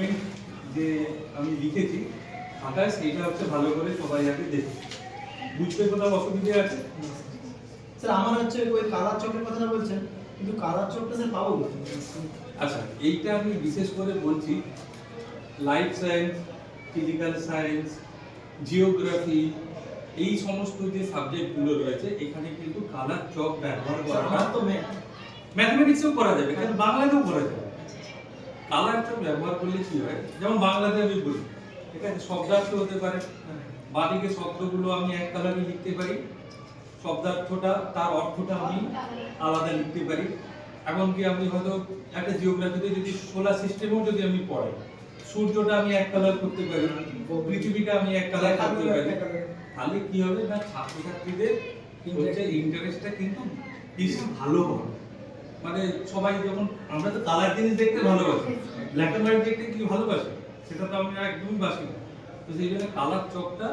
point যে আমি লিখেছি খাতায় সেইটা হচ্ছে ভালো করে সবাই যাতে দেখে। বুঝতে কোথাও অসুবিধে আছে? স্যার আমার হচ্ছে ওই কালার চকের কথাটা বলছেন কিন্তু কালার চকটা স্যার পাবো? আচ্ছা এইটা আমি বিশেষ করে বলছি life science physical science geography এই সমস্ত যে সাবজেক্টগুলো রয়েছে এখানে কিন্তু কালার চক ব্যবহার করাটা তো ম্যাথমেটিক্সেও করা যাবে কিন্তু বাংলাতেও করা যাবে। কালার চক ব্যবহার করলে কি হয়? যেমন বাংলাতে আমি বলি, ঠিক আছে? শব্দার্থ হতে পারে। বাদিকে শব্দগুলো আমি এক কালারে লিখতে পারি। শব্দার্থটা, তার অর্থটা আমি আলাদা লিখতে পারি। এমনকি আমি হয়তো একটা জিওগ্রাফিতে যদি সোলার সিস্টেমও যদি আমি পড়াই, সূর্যটা আমি এক কালার করতে পারি, পৃথিবীটা আমি এক কালার করতে পারি, তাহলে কি হবে না, ছাত্রছাত্রীদের ইন্টারেস্টটা কিন্তু বেশি ভালো হবে। মানে সবাই যখন, আমরা তো কালার জিনিস দেখতে ভালোবাসি। ব্ল্যাক এন্ড হোয়াইট দেখতে কি ভালোবাসি? সেটা তো আমি একদমই বাসি না। তো সেই জন্য কালার চকটা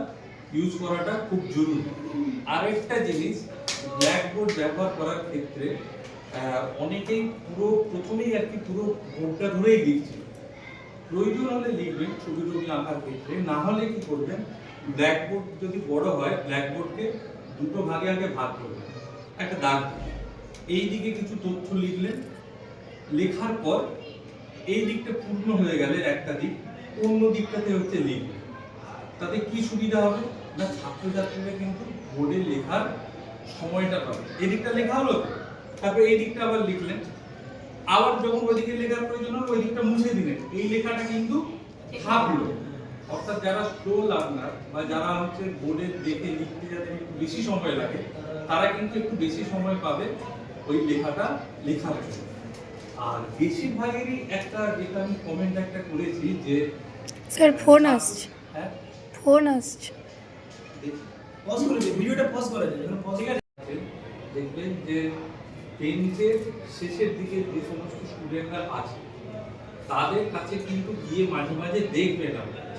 ইউজ করাটা খুব জরুরি। আরেকটা জিনিস ব্ল্যাকবোর্ড ব্যবহার করার ক্ষেত্রে অনেকেই পুরো প্রথমেই আর কি পুরো বোর্ডটা ধরেই লিখছে। প্রয়োজন হলে লিখবেন ছবি টবি আঁকার ক্ষেত্রে। না হলে কি করবেন? ব্ল্যাকবোর্ড যদি বড় হয় ব্ল্যাকবোর্ডকে দুটো ভাগে আগে ভাগ করবেন। একটা দাগ। এই দিকে কিছু তথ্য লিখলেন। লেখার পর এই দিকটা পূর্ণ হয়ে গেলে একটা দিক, অন্য দিকটাতে হচ্ছে লিখবেন তাতে কি সুবিধা হবে? না, ছাত্রছাত্রীরা কিন্তু বোর্ডে লেখার সময়টা পাবে। এই দিকটা লেখা হলো তারপরে এই দিকটা আবার লিখলেন। আবার যখন ওইদিকে লেখার প্রয়োজন হলো ওই দিকটা মুছে দিলেন। এই লেখাটা কিন্তু থাকল। অর্থাৎ যারা স্লো লার্নার বা যারা হচ্ছে বোর্ডে দেখে লিখতে যাদের একটু বেশি সময় লাগে, তারা কিন্তু একটু বেশি সময় পাবে। ওই লেখাটা লেখার জন্য আর বেশিরভাগেরই একটা যেটা আমি কমেন্ট একটা করেছি যে স্যার ফোন আসছে। হ্যাঁ? ফোন আসছে। পজ করে দিই ভিডিওটা পজ করে দিই এখানে পজ দেখবেন যে টেন্থের শেষের দিকে যে সমস্ত স্টুডেন্টরা আছে তাদের কাছে কিন্তু গিয়ে মাঝে মাঝে দেখবেন আপনারা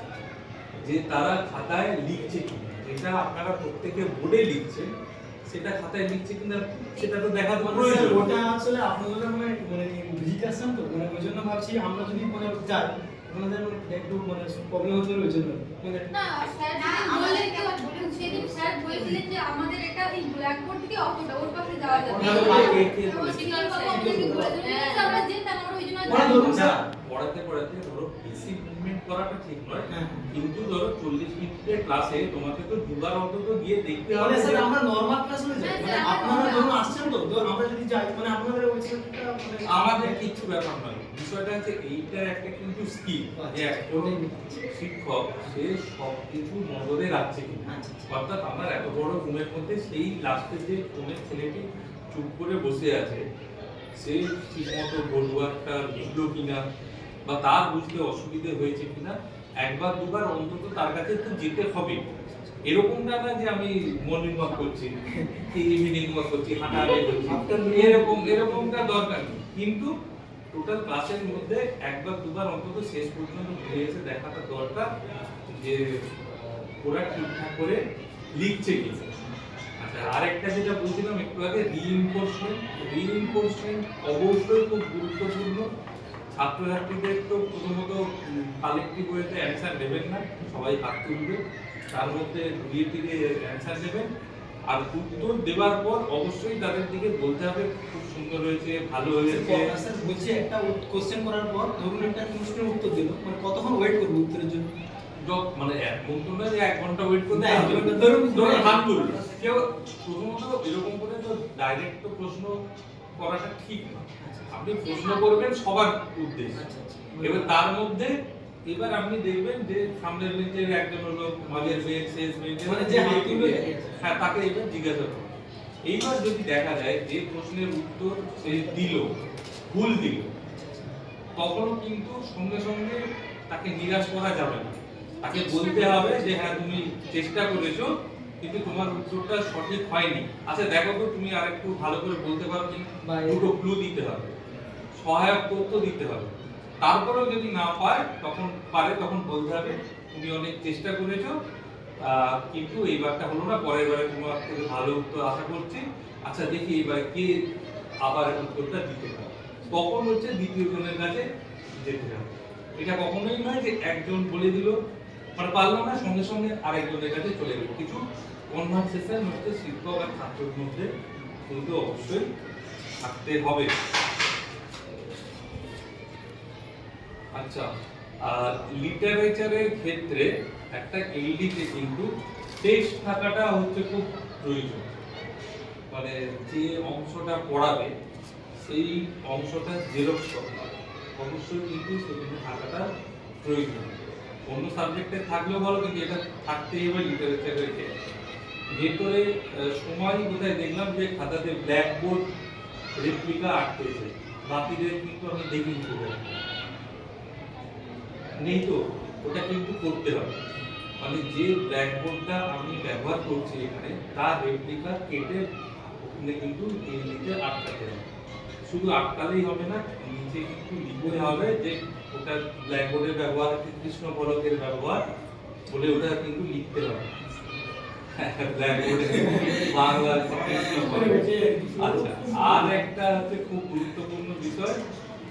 যে তারা খাতায় লিখছে কি এটা আপনারা প্রত্যেকে বোর্ডে লিখছেন সেটা খাতায় লিখছে কিনা সেটা তো দেখা তো মানে প্রয়োজন ওটা আসলে আপনাদের মানে মানে ভিজিট আসছেন তো? মানে ওই জন্য ভাবছি আমরা যদি মানে যাই আপনাদের মানে একটু মানে প্রবলেম হতে ওই জন্য। মানে না স্যার যদি বলে কেউ সেদিন স্যার বলেছিলেন যে আমাদের এটা এই ব্ল্যাকবোর্ড থেকে অতটা ওর পাশে যাওয়া যাবে। ওটা তো আগে কে তো বলেছে? সিনিয়র বাবু আমাদেরকে বলেছিলেন। যে আমরা যেতাম আমরা ওই জন্য না, পড়াতে পড়াতে ধরো বেশি মুভমেন্ট করাটা ঠিক নয়। হ্যাঁ। কিন্তু ধরো চল্লিশ মিনিটের ক্লাসে তোমাকে তো দুবার অন্তত গিয়ে দেখতে হবে স্যার আমরা নরমাল ক্লাস হয়ে যাই। হ্যাঁ, মানে আপনারা ধরুন আসছেন তো তো আমরা যদি যাই মানে আপনাদের ওয়েবসাইটটা মানে আমাদের কিচ্ছু ব্যাপার নয়। বিষয়টা হচ্ছে এইটার একটা কিন্তু স্কিল যে একজন শিক্ষক সে সব কিছু নজরে রাখছে কিনা। আচ্ছা, আচ্ছা। অর্থাৎ আমার এত বড় রুমের মধ্যে সেই লাস্টে যে কোণের ছেলেটি চুপ করে বসে আছে সে ঠিকমতো বড়ুয়ারটা বুঝলো কিনা বা তার বুঝতে অসুবিধে হয়েছে কিনা, একবার দুবার অন্তত তার কাছে তো যেতে হবে। এরকমটা না যে আমি মর্নিং ওয়াক করছি ইভিনিং ওয়াক করছি, হাঁটাহাঁটি করছি। এরকম এরকমটা দরকার কিন্তু টোটাল ক্লাসের মধ্যে একবার দুবার অন্তত শেষ পর্যন্ত ঘুরে এসে দেখাটা দরকার যে ওরা ঠিকঠাক করে লিখছে কি। আচ্ছা আরেকটা যেটা বলছিলাম একটু আগে রিইনফোর্সমেন্ট রিইনফোর্সমেন্ট অবশ্যই খুব গুরুত্বপূর্ণ। ছাত্রছাত্রীদের তো প্রথমত কালেক্টিভ ওয়েতে অ্যান্সার দেবেন না সবাই হাত তুলবে। তার মধ্যে ঘুরিয়ে ফিরে অ্যান্সার দেবেন আর উত্তর দেওয়ার পর অবশ্যই তাদের দিকে বলতে হবে খুব সুন্দর হয়েছে ভালো হয়েছে। স্যার বলছি একটা কোশ্চেন করার পর ধরুন একটা প্রশ্নের উত্তর দিল মানে কতক্ষণ ওয়েট করব উত্তরের জন্য? মানে এমন তো না যে এক ঘণ্টা ওয়েট করতে এক ধরুন, ধরুন। হাত তুললো কেউ প্রথমত এরকম করে তো ডাইরেক্ট তো প্রশ্ন করাটা ঠিক না। আপনি প্রশ্ন করবেন সবার উদ্দেশ্যে। আচ্ছা আচ্ছা। এবার তার মধ্যে এবার আপনি দেখবেন যে সামনের বেঞ্চের একজন হলো মাঝের বেঞ্চ শেষ বেঞ্চ মানে যে হাত তুলবে হ্যাঁ তাকে এবার জিজ্ঞাসা করুন। এইবার যদি দেখা যায় যে প্রশ্নের উত্তর সে দিল ভুল দিল তখনও কিন্তু সঙ্গে সঙ্গে তাকে নিরাশ করা যাবে না। তাকে বলতে হবে যে হ্যাঁ তুমি চেষ্টা করেছ কিন্তু তোমার উত্তরটা সঠিক হয়নি। আচ্ছা দেখো তো তুমি আরেকটু ভালো করে বলতে পারো কি দুটো ক্লু দিতে হবে। সহায়ক তথ্য দিতে হবে। তারপরেও যদি না পায় তখন পারে তখন বলতে হবে তুমি অনেক চেষ্টা করেছ কিন্তু এইবারটা হলো না পরের বারে তোমার থেকে ভালো উত্তর আশা করছি। আচ্ছা দেখি এবার কে আবার উত্তরটা দিতে পারে। তখন হচ্ছে দ্বিতীয় জনের কাছে যেতে হবে। এটা কখনোই নয় যে একজন বলে দিল মানে পারল না, সঙ্গে সঙ্গে আরেকজনের কাছে চলে গেল। কিছু কনভারসেশন হচ্ছে, শিক্ষক আর ছাত্রের মধ্যে কিন্তু অবশ্যই থাকতে হবে। আচ্ছা আর লিটারেচারের ক্ষেত্রে একটা এলডিতে কিন্তু টেক্সট থাকাটা হচ্ছে খুব প্রয়োজন। মানে যে অংশটা পড়াবে, সেই অংশটা জেরক্স অবশ্যই কিন্তু সেখানে থাকাটা প্রয়োজন। অন্য সাবজেক্টে থাকলেও ভালো, কিন্তু এটা থাকতেই হবে লিটারেচারের ক্ষেত্রে ভেতরে সময় কোথায় দেখলাম যে খাতাতে ব্ল্যাকবোর্ড রেপ্লিকা আটকেছে। বাকিদের কিন্তু আমি দেখিনি নেই তো, ওটা কিন্তু করতে হবে। মানে যে ব্ল্যাকবোর্ডটা আমি ব্যবহার করছি এখানে, তার রেপ্লিকা কেটে কিন্তু এই আটকাতে হবে। শুধু আটকালেই হবে না, নিচে কিন্তু লিখতে হবে যে ওটা ব্ল্যাকবোর্ডের ব্যবহার, কৃষ্ণ ফলকের ব্যবহার বলে ওটা কিন্তু লিখতে হবে। আচ্ছা আর একটা হচ্ছে খুব গুরুত্বপূর্ণ বিষয়,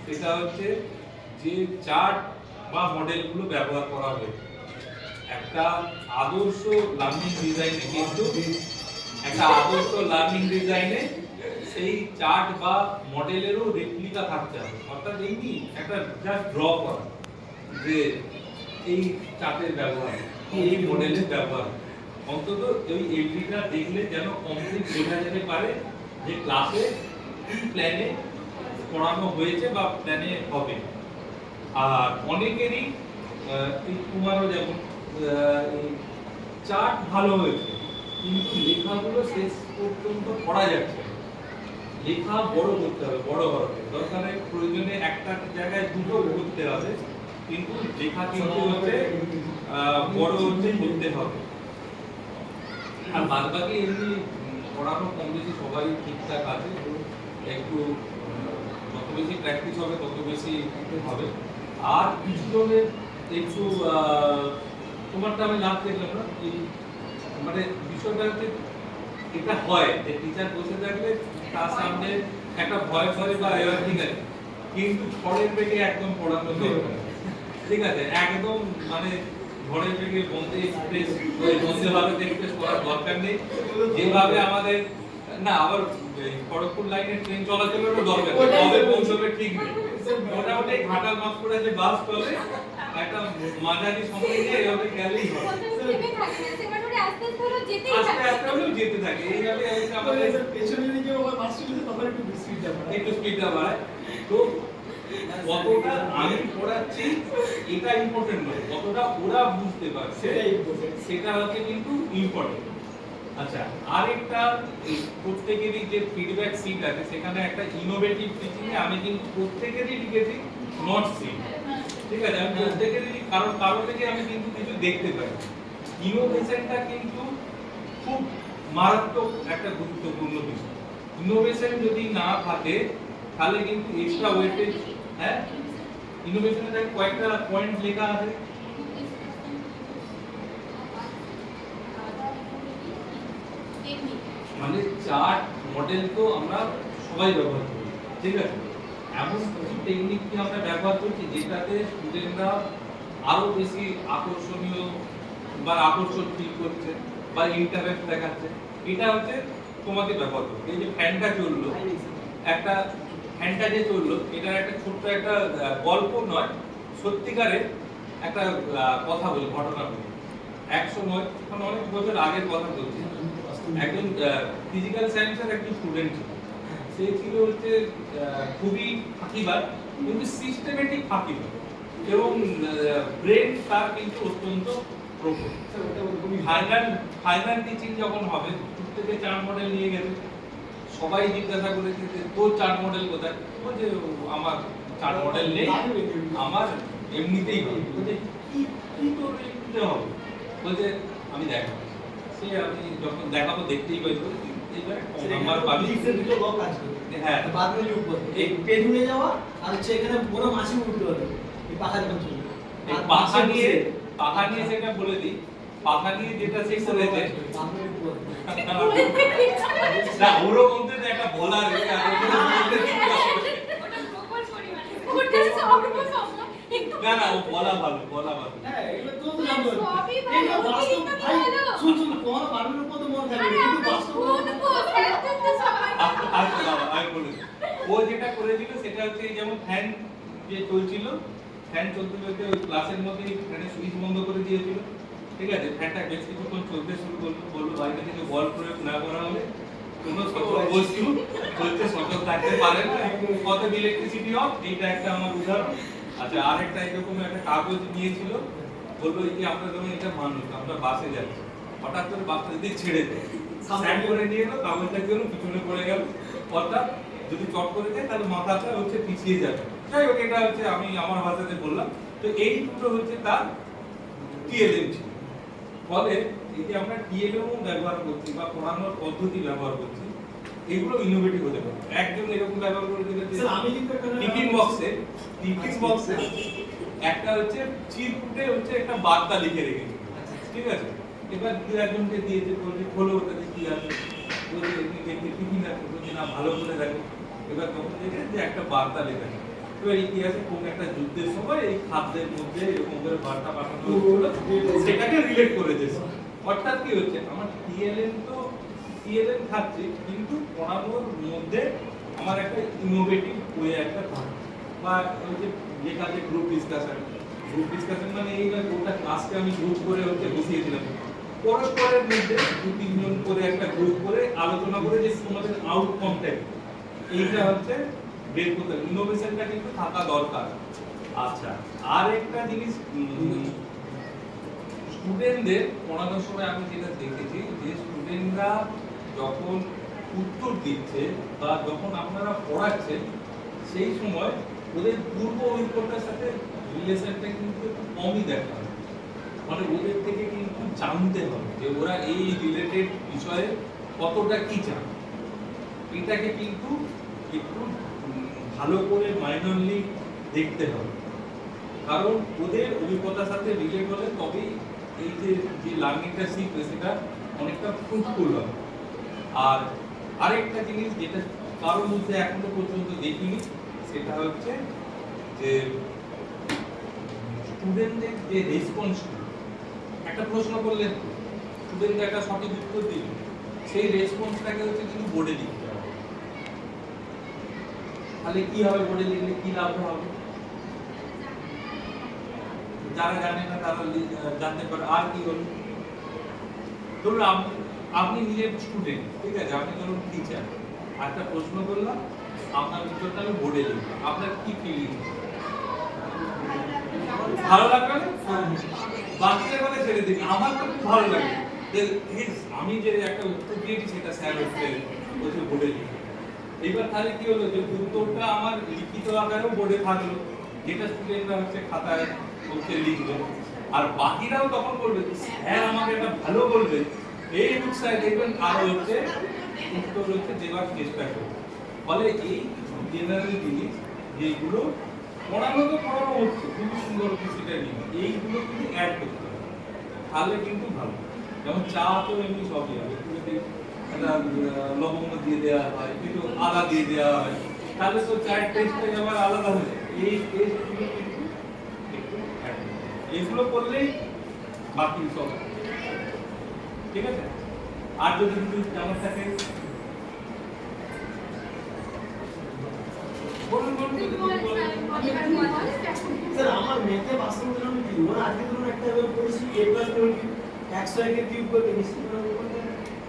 সেটা হচ্ছে যে চার্ট বা মডেলগুলো ব্যবহার করা হয়েছে একটা আদর্শ লার্নিং ডিজাইনে কিন্তু, একটা আদর্শ লার্নিং ডিজাইনে সেই চার্ট বা মডেলেরও রেপ্লিকা থাকতে হবে। অর্থাৎ এমনি একটা জাস্ট ড্র করা যে এই চার্টের ব্যবহার কি এই মডেলের ব্যবহার। অন্তত ওই এলডিটা দেখলে যেন কমপ্লিট বোঝা যেতে পারে যে ক্লাসে কি প্ল্যানে পড়ানো হয়েছে বা প্ল্যানে হবে। আর অনেকেরই তোমারও যেমন চার্ট ভালো হয়েছে, কিন্তু লেখাগুলো শেষ পর্যন্ত পড়া যাচ্ছে। লেখা বড় করতে হবে, বড় হরফে দরকারে প্রয়োজনে একটা জায়গায় দুটো করতে হবে কিন্তু লেখা কিন্তু হচ্ছে বড় হচ্ছে করতে হবে। আর বাদ বাকি এমনি পড়ানো কম বেশি সবাই ঠিকঠাক আছে একটু যত বেশি প্র্যাকটিস হবে, তত বেশি হবে। আর কিছু জনের একটু তোমারটা আমি লাভ দেখলাম না মানে বিষয়টা হচ্ছে, এটা হয় যে টিচার বসে থাকলে তার সামনে একটা ভয় ভয় বা ঠিক আছে কিন্তু ছড়ের বেগে একদম পড়ানো ঠিক আছে? একদম মানে ঝড়ের বেগে বন্দে এক্সপ্রেস ওই বন্দে ভারত এক্সপ্রেস করার দরকার নেই। যেভাবে আমাদের না আবার খড়গপুর লাইনে ট্রেন চলাচলেরও দরকার কবে পৌঁছবে ঠিক নেই। মোটামুটি ঘাটাল মাস করে যে বাস চলে একটা মাঝারি সময় নিয়ে এভাবে গেলেই হয় আস্তে আস্তে হলো যেতেই থাকে। আস্তে হলেও যেতে থাকে। এইভাবে হচ্ছে আমাদের পেছনের দিকে আবার বাস চলেছে তখন একটু বিস্মিত একটু স্পিডটা বাড়ায়। তো কতটা আমি পড়াচ্ছি এটা ইম্পর্টেন্ট নয়। কতটা ওরা বুঝতে পারছে সেটা হচ্ছে কিন্তু ইম্পর্টেন্ট আচ্ছা আরেকটা প্রত্যেকেরই যে ফিডব্যাক সিট আছে সেখানে একটা ইনোভেটিভ টিচিং এ আমি কিন্তু প্রত্যেকেরই লিখেছি নট সি ঠিক আছে? আমি প্রত্যেকেরই কারণ কারণ থেকে আমি কিন্তু কিছু দেখতে পাই। ইনোভেশনটা কিন্তু খুব মারাত্মক একটা গুরুত্বপূর্ণ বিষয়। ইনোভেশন যদি না থাকে, তাহলে কিন্তু এক্সট্রা ওয়েটেজ হ্যাঁ? ইনোভেশনের কয়েকটা পয়েন্ট লেখা আছে। মানে চার্ট মডেল তো আমরা সবাই ব্যবহার করি, ঠিক আছে? এমন কিছু টেকনিক কি আমরা ব্যবহার করছি যেটাতে স্টুডেন্টরা আরও বেশি আকর্ষণীয় বা আকর্ষণ ফিল করছে বা ইন্টারেস্ট দেখাচ্ছে, এটা হচ্ছে ব্যবহার করতে এই যে ফ্যানটা চলল, একটা ফ্যানটা যে চলল, এটার একটা ছোট্ট একটা গল্প নয়, সত্যিকারের একটা কথা বলি, ঘটনা বলি। এক সময় মানে অনেক বছর আগের কথা বলছি, একজন ফিজিক্যাল সায়েন্সের একজন স্টুডেন্ট ছিল। সে ছিল হচ্ছে খুবই ফাঁকিবার কিন্তু সিস্টেমেটিক ফাঁকিবার এবং ব্রেন তার কিন্তু অত্যন্ত ফাইনাল ফাইনাল টিচিং যখন হবে থেকে চার মডেল নিয়ে গেছে সবাই জিজ্ঞাসা করেছে যে তোর চার মডেল কোথায়? বলছে আমার চার মডেল নেই আমার এমনিতেই হবে। বলছে কি কি তোর এমনিতে হবে? বলছে আমি দেখাবো। সে আমি যখন দেখাবো দেখতেই পাই পাবি? দুটো লক হ্যাঁ। করতে এই পেন উড়ে যাওয়া আর হচ্ছে এখানে বড় মাছি উঠতে হবে এই পাখা যখন চলবে পাখা নিয়ে পাখা নিয়ে সেটা বলে দিই পাখা নিয়ে যেটা সে করেছে না ওরও মধ্যে একটা বলার না না ও বলা ভালো বলা ভালো। হ্যাঁ এগুলো তো জানব। সবই ভালো, বাস্তব ভাই শুন শুন কোন বারবার উপর তো মনে থাকবে কিন্তু বাস্তব শুনব, স্যার তো সবাই আচ্ছা আচ্ছা, আমি বলে ও যেটা করেছিল সেটা হচ্ছে যেমন ফ্যান যে চলছিল ফ্যান চলতে চলতে ওই ক্লাসের মধ্যে ফ্যানের সুইচ বন্ধ করে দিয়েছিল। ঠিক আছে? ফ্যানটা বেশ কিছুক্ষণ চলতে শুরু করল। বলল বাইরে থেকে বল প্রয়োগ না করা হলে কোনো সচল বস্তু চলতে সচল থাকতে পারে না। কত ইলেকট্রিসিটি অফ এইটা একটা আমার উদাহরণ। আচ্ছা আরেকটা এরকম একটা কাগজ নিয়েছিল। বলল এই যে আমরা ধরুন এটা মানুষ আমরা বাসে যাচ্ছি। হঠাৎ করে বাসটা যদি ছেড়ে দেয় স্ট্যান্ড করে নিয়ে এলো কাগজটা গেল পিছনে পড়ে গেল। অর্থাৎ যদি চট করে যায় তাহলে মাথাটা হচ্ছে পিছিয়ে যাবে। যাই হোক এটা হচ্ছে আমি আমার ভাষাতে বললাম। তো এই দুটো হচ্ছে তার টিএলএম ছিল। ফলে এই যে আমরা টিএলএম ব্যবহার করছি বা পড়ানোর পদ্ধতি ব্যবহার করছি এগুলো ইনোভেটিভ হতে পারে। একজন এরকম ব্যবহার করে দিলে আমি টিফিন বক্সে টিফিন বক্সে একটা হচ্ছে চিরকুটে হচ্ছে একটা বার্তা লিখে রেখেছে ঠিক আছে? এবার দু একজনকে দিয়েছে বলছে খোলো ওটাতে কি আছে? বলছে এমনি টিফিন আছে। বলছে না ভালো করে দেখো। এবার তখন দেখে যে একটা বার্তা লেখা এবার ইতিহাসে কোন একটা যুদ্ধের সময় এই খাদ্যের মধ্যে এরকম করে বার্তা পাঠানো সেটাকে রিলেট করেছে অর্থাৎ কি হচ্ছে? আমার টিএলএন তো টিএলএন থাকছে কিন্তু পড়ানোর মধ্যে আমার একটা ইনোভেটিভ ওয়ে একটা থাকে বা ওই যে কাজে গ্রুপ ডিসকাশন গ্রুপ ডিসকাশন মানে এই না গোটা ক্লাসকে আমি গ্রুপ করে হচ্ছে বসিয়েছিলাম। পরস্পরের মধ্যে দু তিনজন করে একটা গ্রুপ করে আলোচনা করে যে তোমাদের আউটকামটা। এইটা হচ্ছে বের করতে ইনোভেশনটা কিন্তু থাকা দরকার। আচ্ছা আর একটা জিনিস স্টুডেন্টদের পড়ানোর সময় আমি যেটা দেখেছি যে স্টুডেন্টরা যখন উত্তর দিচ্ছে বা যখন আপনারা পড়াচ্ছেন, সেই সময় ওদের পূর্ব অভিজ্ঞতার সাথে রিলেশনটা কিন্তু কমই দেখা মানে ওদের থেকে কিন্তু জানতে হবে যে ওরা এই রিলেটেড বিষয়ে কতটা কি জানে এটাকে কিন্তু একটু ভালো করে মাইনরলি দেখতে হবে। কারণ ওদের অভিজ্ঞতার সাথে রিলেট হলে তবেই এই যে যে লার্নিংটা শিখবে, সেটা অনেকটা ফ্রুটফুল হবে। আর আরেকটা জিনিস যেটা কারোর মধ্যে এখনও পর্যন্ত দেখিনি, সেটা হচ্ছে যে স্টুডেন্টদের যে রেসপন্স একটা প্রশ্ন করলেন স্টুডেন্ট একটা সঠিক উত্তর দিল, সেই রেসপন্সটাকে হচ্ছে কিন্তু বোর্ডে হবে তাহলে কি হবে বোর্ডে লিখলে কি লাভ হবে? যারা জানে না তারা জানতে পারে। আর কি হলো? ধরুন আপনি নিজের স্টুডেন্ট ঠিক আছে? আপনি ধরুন টিচার একটা প্রশ্ন করলাম, আপনার উত্তরটা আমি বোর্ডে লিখলাম আপনার কি ফিলিং ভালো লাগবে না? কথা ছেড়ে দিন। আমার তো খুব ভালো লাগে। আমি যে একটা উত্তর দিয়েছি, সেটা স্যার বলছে বোর্ডে এবার তাহলে কি হলো যে উত্তরটা আমার লিখিত আকারেও বোর্ডে থাকল, যেটা স্টুডেন্টরা হচ্ছে খাতায় হচ্ছে লিখবে। আর বাকিরাও তখন বলবে, স্যার, আমাকে একটা ভালো বলবে। এই উৎসাহে দেখবেন আরও হচ্ছে, উত্তর হচ্ছে দেওয়ার চেষ্টা করবে ফলে এই জেনারেল জিনিস, যেগুলো পড়ানো তো পড়ানো হচ্ছে, খুবই সুন্দর সেটা নিয়ে। এইগুলো কিন্তু অ্যাড করতে হবে। তাহলে কিন্তু ভালো। যেমন চা তো এমনি সবই হবে। লবঙ্গ দিয়ে দেওয়া হয়, একটু আদা দিয়ে দেওয়া হয়। তাহলে তো চায়ের টেস্টটা আবার আলাদা হয়ে যায়। এই কিন্তু। এগুলো করলেই বাকি সব। ঠিক আছে? আর যদি কিছু জানার থাকে? আমার মেথে বাস্তব উদাহরণ কি? ওরা আজকে ধরুন একটা করেছি এ ধরুন একশো একের কিউব করে নিচ্ছি মানে ওগুলো তো যেগুলো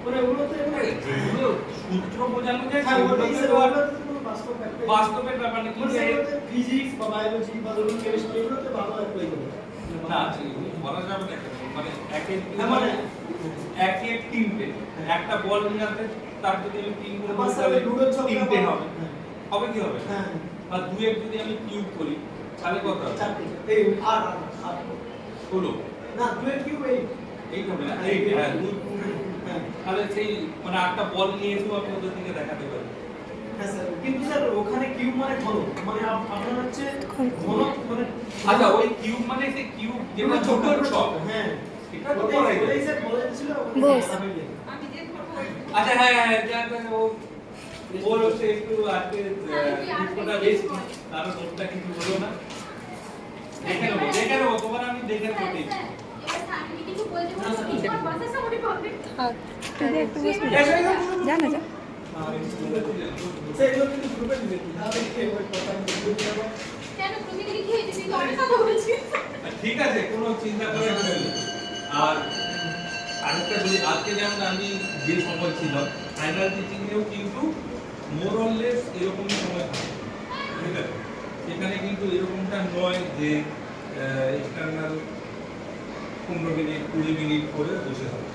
সূত্র বোঝানো যায় হ্যাঁ বাস্তবের ব্যাপার না কিন্তু ফিজিক্স বা বায়োলজি বা ধরুন কেমিস্ট্রি এগুলোতে ভালো অ্যাপ্লাই করে। না বলা যাবে না মানে একের হ্যাঁ, মানে- এক এক তিনটে। একটা বল নিয়ে আসবে তার যদি আমি তিন করে আমার বলি স্যার তাহলে তিনটে হবে। হ্যাঁ। হবে কি হবে? হ্যাঁ। বা দুয়ের যদি আমি কিউব করি তাহলে কত হবে? এই আট আট আট না দুয়ের কিউব এই এই হবে না? এই হ্যাঁ দুই হ্যাঁ। তাহলে সেই মানে আটটা বল নিয়ে এসেও আপনি ওদের দিকে দেখাতে পারেন। হ্যাঁ স্যার কিন্তু স্যার ওখানে কিউব মানে ঘন। মানে আপনার হচ্ছে ঘন মানে আচ্ছা ওই কিউব মানে সেই কিউব যেটা ছোট ছক হ্যাঁ। এটা তো বলে আচ্ছা হ্যাঁ হ্যাঁ ও ওর হচ্ছে একটু আজকে ওরটা হলো না। দেখে নেব দেখে নেব তোমার আমি দেখে নেব ঠিক আছে কোনো চিন্তা করে আর আরেকটা বলি আজকে যেমন আমি যে সময় ছিল ফাইনাল টিচিং এও কিন্তু মোরলেস এরকমই সময় থাকে ঠিক আছে সেখানে কিন্তু এরকমটা নয় যে এক্সটার্নাল পনেরো মিনিট, কুড়ি মিনিট করে বসে হবে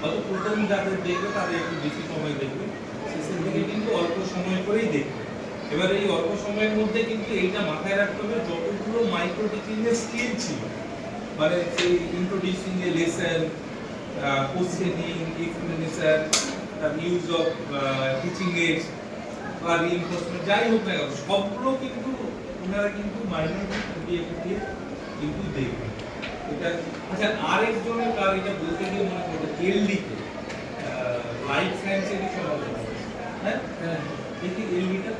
হয়তো প্রথম যাদের দেখবে তাদের একটু বেশি সময় দেখবে। শেষের দিকে কিন্তু অল্প সময় করেই দেখবে। এবার এই অল্প সময়ের মধ্যে কিন্তু এইটা মাথায় রাখতে হবে, যতগুলো মাইক্রো টিচিং এর স্কিল ছিল মানে সেই introducing a lesson questioning explanation use of teaching aids বা রিইনফোর্সমেন্ট যাই হোক না কেন, সবগুলো কিন্তু ওনারা কিন্তু মাইনর দিয়ে দিয়ে কিন্তু দেখবে। এটা আচ্ছা আরেকজনের কার এটা বলতে গিয়ে মনে পড়ে এলডি তে লাইফ সায়েন্সেরই সমালোচনা হ্যাঁ হ্যাঁ দেখি এলডিটা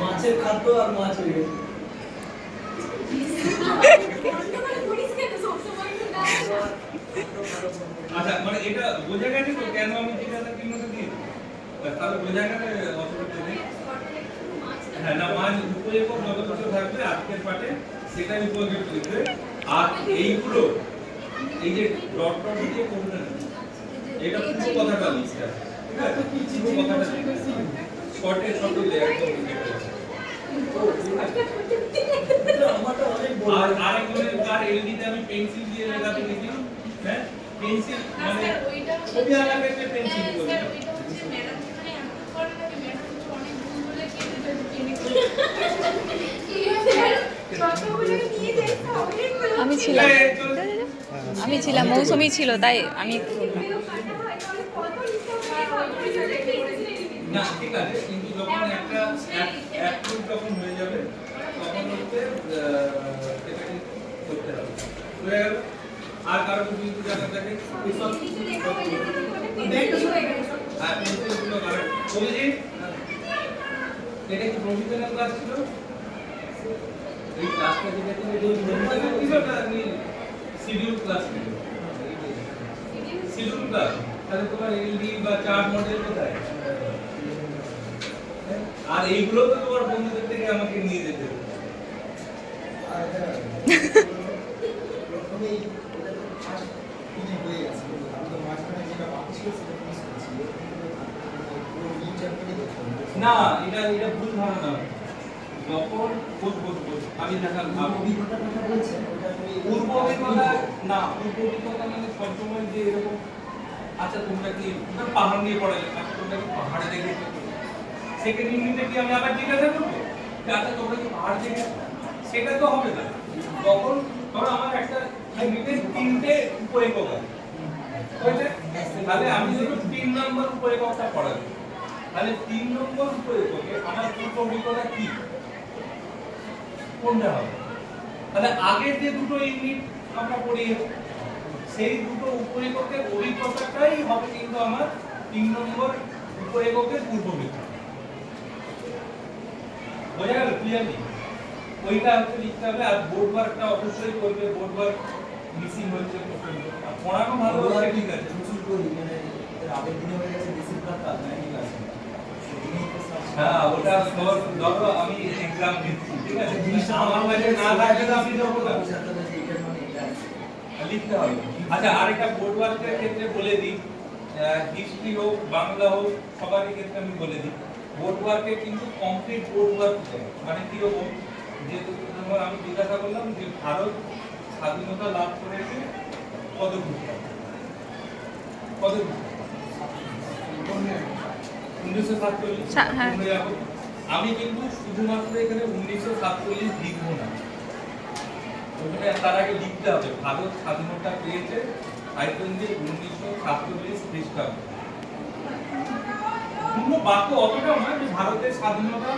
মাছের খাদ্য আর মাছ হয়ে গেছে অন্ধকারে বলিস কেন সবসময় তো না আচ্ছা মানে এটা বোঝা গেছে তো কেন আমি জিজ্ঞাসা চিহ্নটা দিই তাহলে বোঝা গেছে অসুবিধা নেই হ্যাঁ না মান উপযোগ যত কিছু থাকবে আজকের পাঠে সেটাই উপযোগ লিখবে আর এইগুলো এই যে ডট ডট দিয়ে করবে না এটা পুরো কথাটা লিখতে হবে ঠিক আছে? পুরো কথাটা শর্টে শর্টে একদম লিখতে হবে। আর আরেকজনের কার এলডি আমি পেন্সিল দিয়ে লেখাতে গেছি হ্যাঁ? পেন্সিল মানে ছবি আঁকার ক্ষেত্রে পেন্সিল করে আমি ছিলাম। আমি ছিলাম মৌসুমি ছিল তাই আমি না ঠিক আছে কিন্তু যখন একটা অ্যাপ্রুভ যখন হয়ে যাবে তখন হচ্ছে আহ, করতে হবে। আর কারও থাকে এসব আর পেন্সিলগুলো কারও অভিজিৎ? এটা কি প্রফেশনাল ক্লাস ছিল? এই ক্লাসটা যেটা ছিল এটা প্রফেশনাল ছিল না আমি শিডিউল ক্লাস ছিল শিডিউল ক্লাস তাহলে তোমার এলডি বা চার্ট মডেল কোথায়? আর এইগুলো তো তোমার বন্ধুদের থেকে আমাকে নিয়ে যেতে হবে প্রথমেই এটা তো ফার্স্ট দিনে হয়ে গেছে আমি তো মাঝখানে যেটা বাকি ছিল সেটা মিস করেছি পুরো নিউ চ্যাপ্টারই দেখতে হবে না, এটা এটা ভুল ধারণা। যখন বোঝ বোঝ বোঝ আমি দেখার কথা বলছেন পূর্ব অভিজ্ঞতা, না, পূর্ব অভিজ্ঞতা মানে সবসময় যে এরকম আচ্ছা তোমরা কি পাহাড় নিয়ে পড়ালে? আচ্ছা তোমরা কি পাহাড়ে দেখে সেকেন্ড ইউনিটে কি আমি আবার জিজ্ঞাসা করব? আচ্ছা তোমরা কি পাহাড় দেখে সেটা তো হবে না। তখন, ধরো, আমার একটা ইউনিটে তিনটে উপএকক আছে? তাহলে আমি যদি তিন নম্বর উপএককটা পড়াবো তাহলে তিন নম্বর উপএককে আমার পূর্ব অভিজ্ঞতা কি? কোনটা হবে? তাহলে আগের যে দুটো ইউনিট আমরা পড়িয়েছি সেই দুটো উপএককের অভিজ্ঞতাটাই হবে কিন্তু আমার তিন নম্বর উপএককের পূর্ব অভিজ্ঞতা। বোঝা গেল ক্লিয়ারলি ওইটা হচ্ছে লিখতে হবে আর বোর্ড ওয়ার্কটা অবশ্যই করবে বোর্ড ওয়ার্ক মিসিং হচ্ছে পড়ানো ভালো ঠিক আছে। প্রচুর করি মানে আগের দিনে হয়ে গেছে ডিসিপ্লিন কাজ নাইন ক্লাস সেদিনই তো সব হ্যাঁ ওটা ধরো আমি আচ্ছা সবারই ক্ষেত্রে আমি বলে দিই। বোর্ড কিন্তু কমপ্লিট বোর্ড ওয়ার্ক মানে কীরকম? যে তোমার আমি জিজ্ঞাসা করলাম যে ভারত স্বাধীনতা লাভ করেছে কত কত উনিশশো সাতচল্লিশ সা- হ্যাঁ। আমি কিন্তু শুধুমাত্র এখানে উনিশশো সাতচল্লিশ লিখব না। ওখানে তার আগে লিখতে হবে ভারত স্বাধীনতা পেয়েছে উনিশশো সাতচল্লিশ খ্রিস্টাব্দ পূর্ণ বাক্য অতটাও নয় যে ভারতের স্বাধীনতা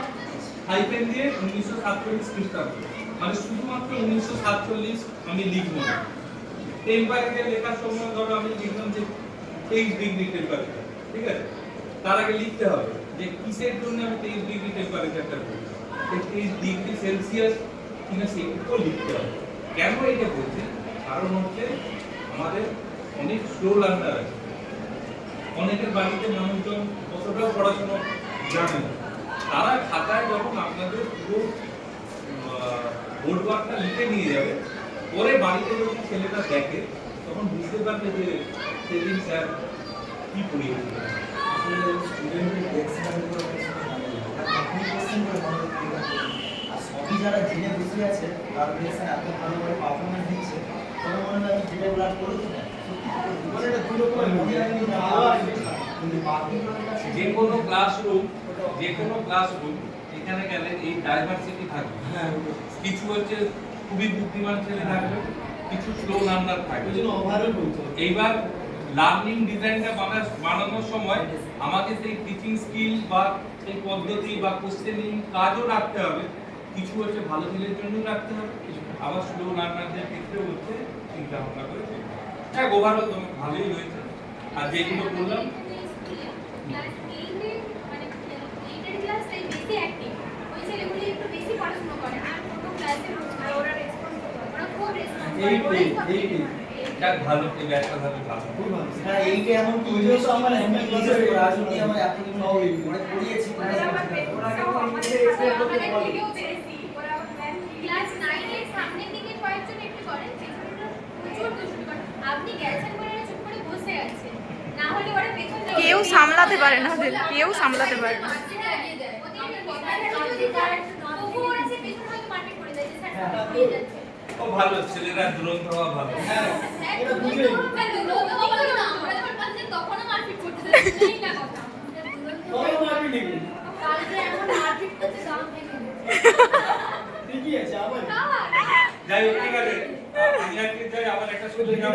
হাইফেন দিয়ে উনিশশো সাতচল্লিশ খ্রিস্টাব্দ মানে শুধুমাত্র উনিশশো সাতচল্লিশ আমি লিখব না। টেম্পারেচার লেখার সময় ধরো আমি লিখলাম যে তেইশ ডিগ্রি টেম্পারেচার ঠিক আছে? তার আগে লিখতে হবে যে কিসের জন্য আমি তেইশ ডিগ্রি টেম্পারেচারটা করি তেত্রিশ ডিগ্রি সেলসিয়াস কিনা সেগুলো লিখতে হবে। কেন এটা বলছে? কারণ হচ্ছে আমাদের অনেক স্লো লার্নার আছে। অনেকের বাড়িতে মানুষজন অতটাও পড়াশোনা জানে না। তারা খাতায় যখন আপনাদের পুরো বোর্ড ওয়ার্কটা লিখে নিয়ে যাবে, পরে বাড়িতে যখন ছেলেটা দেখে, তখন বুঝতে পারবে যে সেদিন স্যার কি পড়িয়েছিলেন। সবই যারা জেনে বসে আছে তার এত পারফরমেন্স দিচ্ছে মনে হয় আমি ব্লাড করেছি না যে কোনো ক্লাসরুম যে কোনো ক্লাসরুম এখানে গেলে এই ডাইভার্সিটি থাকবে। কিছু হচ্ছে খুবই বুদ্ধিমান ছেলে থাকবে কিছু স্লো লার্নার থাকবে। এইবার লার্নিং ডিজাইনটা বানানোর সময় আমাকে সেই টিচিং স্কিল বা সেই পদ্ধতি বা কোশ্চেনিং কাজও রাখতে হবে। কিছু হচ্ছে ভালো ছেলের জন্য রাখতে হবে আবার স্লো লার্নারদের ক্ষেত্রে হচ্ছে চিন্তা ভাবনা করে হ্যাঁ ওভারঅল তো ভালোই হয়েছে আর যেগুলো বললাম। এই এইটে মানে পড়াশোনা কিছু। যাক ভালো এই ব্যাচটা ভালো ভালো খুব ভালো। সেটা এইটে এমন কি জন্য তো আমার নিজের ক্লাসে রাজনীতি আমার এতদিন সব এই। করে পড়িয়েছি ওরা আমাদের। ওরা ক্লাস নাইনের সামনের দিকে কয়েকজন একটু করে পেছনেররা প্রচুর দুষ্টুমি করে আপনি গেছেন বলে এরা চুপ করে বসে আছে না হলে ওরা পেছন থেকে কেউ সামলাতে পারে না ওদের, কেউ সামলাতে পারে না। ওদের কথা যদি তার তবুও ওরা সে পেছন হয়তো মারপিট করে দেয় যে স্যার যাচ্ছে ও ভালো ছেলেরা দুরন্ত হওয়া ভালো। হ্যাঁ, এটা আমরা? যাই। হোক ঠিক আছে আমি আজকে যাই আবার একটা সুযোগ যাব